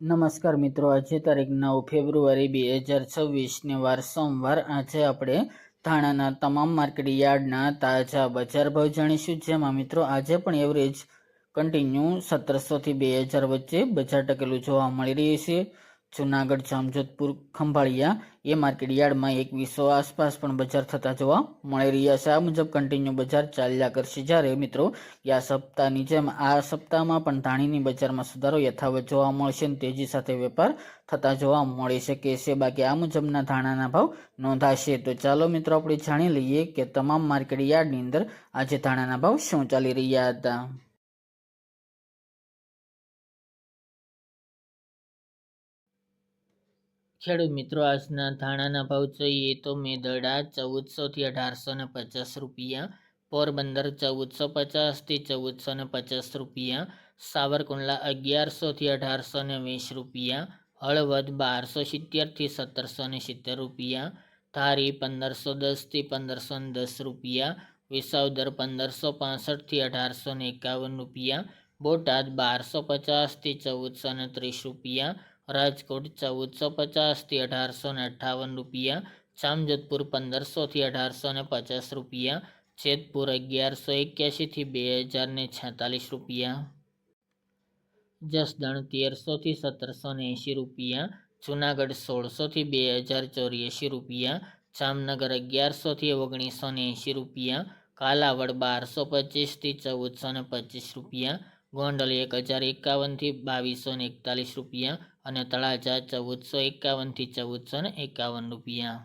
નમસ્કાર મિત્રો, આજે તારીખ નવ ફેબ્રુઆરી બે હજાર છવ્વીસને વાર સોમવાર. આજે આપણે ધાણાના તમામ માર્કેટ યાર્ડના તાજા બજાર ભાવ જાણીશું. જેમાં મિત્રો, આજે પણ એવરેજ કન્ટિન્યુ સત્તરસોથી બે હજાર વચ્ચે બજાર ટકેલું જોવા મળી રહ્યું છે. જુનાગઢ, જામજોધપુર, ખંભાળિયા, એ માર્કેટ યાર્ડમાં એકવીસો આસપાસ પણ બજાર થતા જોવા મળી રહ્યા છે. આ મુજબ કન્ટિન્યુ બજાર ચાલ્યા કરશે. જ્યારે મિત્રો આ સપ્તાહની જેમ આ સપ્તાહમાં પણ ધાણીની બજારમાં સુધારો યથાવત જોવા મળશે અને તેજી સાથે વેપાર થતા જોવા મળી શકે છે. બાકી આ મુજબના ધાણાના ભાવ નોંધાશે. તો ચાલો મિત્રો, આપણે જાણી લઈએ કે તમામ માર્કેટ યાર્ડની અંદર આજે ધાણાના ભાવ શું ચાલી રહ્યા હતા. ખેડૂત મિત્રો, આજના ધાણાના ભાવ જોઈએ તો મેદડા ચૌદસોથી અઢારસો ને પચાસ રૂપિયા, પોરબંદર ચૌદસો પચાસથી ચૌદસો ને પચાસ રૂપિયા, સાવરકુંડલા અગિયારસોથી અઢારસો ને વીસ રૂપિયા, હળવદ બારસો સિત્તેરથી સત્તરસો ને સિત્તેર રૂપિયા, ધારી પંદરસો દસથી પંદરસો ને દસ રૂપિયા, વિસાવદર પંદરસો પાસઠથી અઢારસો ને એકાવન રૂપિયા, બોટાદ બારસો પચાસથી ચૌદસો ને ત્રીસ રૂપિયા રાજકોટ ચૌદસો પચાસથી અઢારસો ને અઠ્ઠાવન રૂપિયા, જામજોધપુર પંદરસોથી અઢારસો ને પચાસ રૂપિયા, જેતપુર અગિયારસો એક્યાસીથી બે હજાર ને છેતાલીસ રૂપિયા. જસદણ તેરસોથી સત્તરસો ને એંશી રૂપિયા, જુનાગઢ સોળસોથી બે હજાર ચોર્યાસી રૂપિયા, જામનગર અગિયારસોથી ઓગણીસો ને એંશી રૂપિયા, કાલાવડ બારસો પચીસથી ચૌદસો ને પચીસ રૂપિયા, ગોંડલ એક હજાર એકાવનથી બાવીસો ને એકતાલીસ રૂપિયા અને તળાજા ચૌદસો એકાવનથી ચૌદસો ને એકાવન રૂપિયા.